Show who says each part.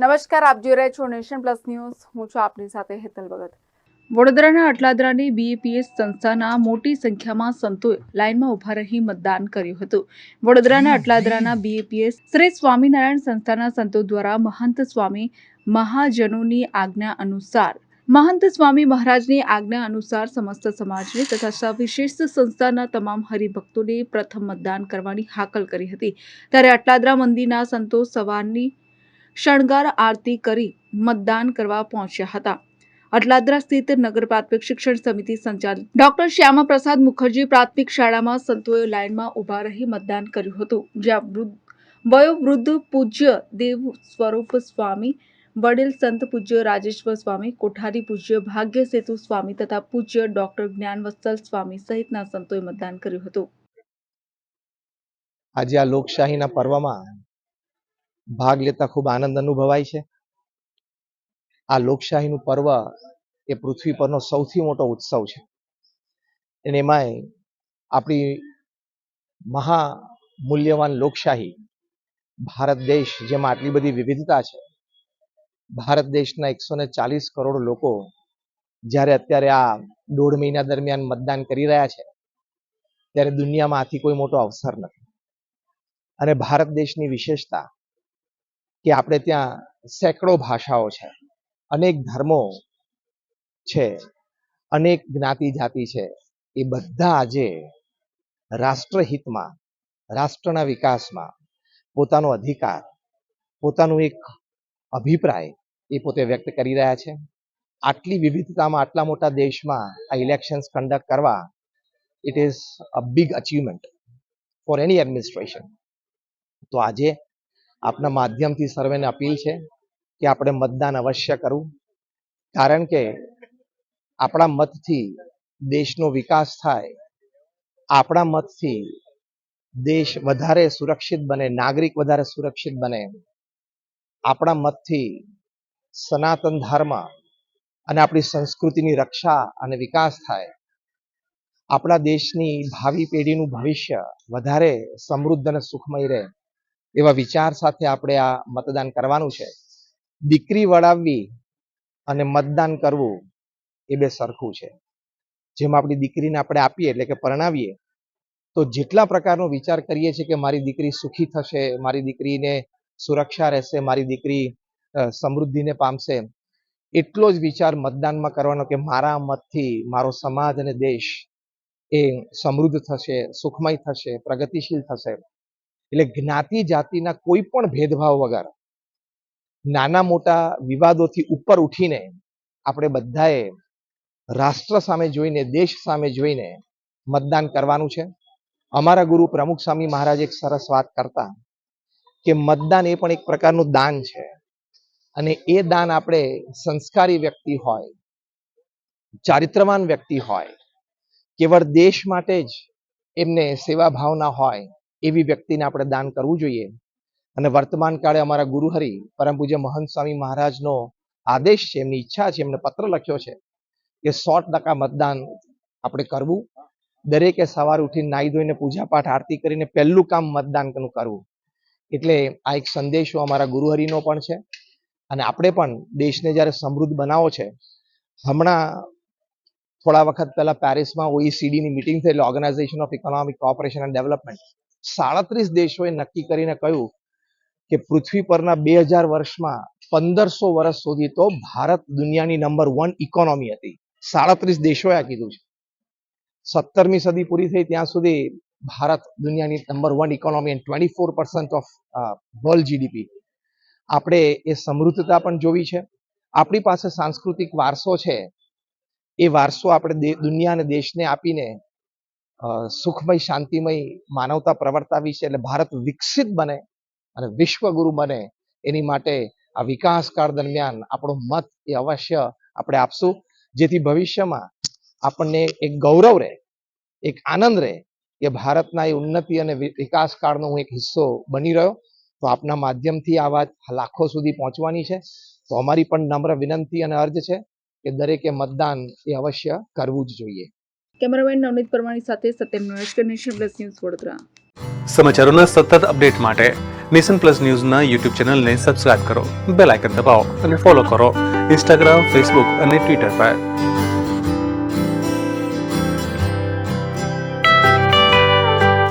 Speaker 1: નમસ્કાર, આપ જોઈ રહ્યા છો નેશન પ્લસ ન્યૂઝ. હું છું આપની સાથે હેતલ ભગત.
Speaker 2: વડોદરાના અટલાદરાની બીએપીએસ સંસ્થાના મોટી સંખ્યામાં સંતોએ લાઇનમાં ઊભા રહી મતદાન કર્યું હતું. વડોદરાના અટલાદરાના બીએપીએસ શ્રી સ્વામિનારાયણ સંસ્થાના સંતો દ્વારા મહંત સ્વામી મહાજનોની આજ્ઞા અનુસાર, મહંત સ્વામી મહારાજની આજ્ઞા અનુસાર સમસ્ત સમાજને તથા સવિશેષ સંસ્થાના તમામ હરિભક્તોને પ્રથમ મતદાન કરવાની હાકલ કરી હતી. ત્યારે અટલાદરા મંદિરના સંતો સવારની શણગાર આરતી કરી મતદાન કરવા પહોંચ્યા હતા. અટલાદરા સ્થિત નગર પ્રાથમિક શિક્ષણ સમિતિ સંચાલિત ડોક્ટર શ્યામા પ્રસાદ મુખર્જી પ્રાથમિક શાળામાં સંતોએ લાઇનમાં ઊભા રહી મતદાન કર્યું હતું. જ્યાં વૃદ્ધ, વયોવૃદ્ધ પૂજ્ય દેવ સ્વરૂપ સ્વામી, વડીલ સંત પૂજ્ય રાજેશ્વર સ્વામી, કોઠારી પૂજ્ય ભાગ્ય સેતુ સ્વામી તથા પૂજ્ય ડોક્ટર જ્ઞાનવત્સલ સ્વામી સહિતના સંતોએ મતદાન કર્યું હતું.
Speaker 3: આજે આ લોકશાહીના પર્વમાં ભાગ લેતા ખૂબ આનંદ અનુભવાય છે. આ લોકશાહીનું પર્વ એ પૃથ્વી પરનો સૌથી મોટો ઉત્સવ છે. અને એમાંય આપણી મહા મૂલ્યવાન લોકશાહી ભારત દેશ જેમાં આટલી બધી વિવિધતા છે. ભારત દેશના એકસો ને ચાલીસ કરોડ લોકો જ્યારે અત્યારે આ દોઢ મહિના દરમિયાન મતદાન કરી રહ્યા છે, ત્યારે દુનિયામાં આથી કોઈ મોટો અવસર નથી. અને ભારત દેશની વિશેષતા કે આપણે ત્યાં સેંકડો ભાષાઓ છે. અનેક ધર્મો છે. અનેક જ્ઞાતિ જાતિ છે. એ બધા આજે રાષ્ટ્રહિતમાં, રાષ્ટ્રના વિકાસમાં પોતાનો અધિકાર, પોતાનું એક અભિપ્રાય એ પોતે વ્યક્ત કરી રહ્યા છે. આટલી વિવિધતામાં, આટલા મોટા દેશમાં આ ઇલેક્શન્સ કન્ડક્ટ કરવા it is a big achievement for any administration તો આજે આપના માધ્યમથી સર્વેને અપીલ છે કે આપણે મતદાન અવશ્ય કરવું. કારણ કે આપણા મતથી દેશનો વિકાસ થાય, આપણા મતથી દેશ વધારે સુરક્ષિત બને, નાગરિક વધારે સુરક્ષિત બને, આપણા મતથી સનાતન ધર્મ અને આપણી સંસ્કૃતિની રક્ષા અને વિકાસ થાય, આપણા દેશની ભાવિ પેઢીનું ભવિષ્ય વધારે સમૃદ્ધ અને સુખમય રહે. એવા વિચાર સાથે આપણે આ મતદાન કરવાનું છે. દીકરી વળાવવી અને મતદાન કરવું એ બે સરખું છે. જેમ આપણી દીકરીને આપણે આપીએ એટલે કે પરણાવીએ. તો જેટલા પ્રકારનો વિચાર કરીએ છીએ કે મારી દીકરી સુખી થશે, મારી દીકરીને સુરક્ષા રહેશે, મારી દીકરી સમૃદ્ધિને પામશે, એટલો જ વિચાર મતદાનમાં કરવાનો કે મારા મતથી મારો સમાજ અને દેશ એ સમૃદ્ધ થશે, સુખમય થશે, પ્રગતિશીલ થશે. એટલે જ્ઞાતિ જાતિના કોઈ પણ ભેદભાવ વગર નાના મોટા વિવાદોથી ઉપર ઉઠીને આપણે બધાએ રાષ્ટ્ર સામે જોઈને, દેશ સામે જોઈને મતદાન કરવાનું છે. અમારા ગુરુ પ્રમુખ સ્વામી મહારાજ એક સરસ વાત કરતા કે મતદાન એ પણ એક પ્રકારનું દાન છે અને એ દાન આપણે સંસ્કારી વ્યક્તિ હોય, ચારિત્રવાન વ્યક્તિ હોય, કેવળ દેશ માટે જ એમને સેવા ભાવના હોય એવી વ્યક્તિને આપણે દાન કરવું જોઈએ. અને વર્તમાન કાળે અમારા ગુરુહરિ પરમ પૂજ્ય મહંત સ્વામી મહારાજનો આદેશ છે, એમની ઈચ્છા છે, એમને પત્ર લખ્યો છે કે સો ટકા મતદાન આપણે કરવું. દરેકે સવાર ઉઠીને નાહી ધોઈને પૂજા પાઠ આરતી કરીને પહેલું કામ મતદાનનું કરવું. એટલે આ એક સંદેશો અમારા ગુરુહરિનો પણ છે. અને આપણે પણ દેશને જ્યારે સમૃદ્ધ બનાવો છે, હમણાં થોડા વખત પહેલા પેરિસમાં ઓઈસીડીની મિટિંગ થઈ એટલે organisation of economic cooperation and development સાડત્રીસ દેશોએ નક્કી કરીને કહ્યું કે પૃથ્વી પરના બે હજાર વર્ષમાં પંદરસો વર્ષ સુધી તો ભારત દુનિયાની નંબર વન ઇકોનોમી હતી. સાડત્રીસ દેશોએ આ કીધું છે. સત્તરમી સદી પૂરી થઈ ત્યાં સુધી ભારત દુનિયાની number one economy and twenty four percent of world GDP આપણે એ સમૃદ્ધતા પણ જોવી છે. આપણી પાસે સાંસ્કૃતિક વારસો છે. એ વારસો આપણે દુનિયા અને દેશને આપીને સુખમય, શાંતિમય માનવતા પ્રવર્તાવી છે એટલે ભારત વિકસિત બને અને વિશ્વગુરુ બને એની માટે આ વિકાસકાળ દરમિયાન આપણો મત એ અવશ્ય આપણે આપશું. જેથી ભવિષ્યમાં આપણને એક ગૌરવ રહે, એક આનંદ રહે કે ભારતના એ ઉન્નતિ અને વિકાસકાળનો હું એક હિસ્સો બની રહ્યો. તો આપના માધ્યમથી આ વાત લાખો સુધી પહોંચવાની છે. તો અમારી પણ નમ્ર વિનંતી અને અર્જ છે કે દરેકે મતદાન એ અવશ્ય કરવું જ જોઈએ.
Speaker 2: કેમેરામેન નવનીત પરમાણી સાથે Satyam Naresh Nation Plus News Vadodara.
Speaker 4: સમાચારોના સતત અપડેટ માટે નેશન પ્લસ ન્યૂઝના યુટ્યુબ ચેનલને સબસ્ક્રાઇબ કરો બેલ આઇકન દબાવો અને ફોલો કરો ઇન્સ્ટાગ્રામ ફેસબુક અને ટ્વિટર પર.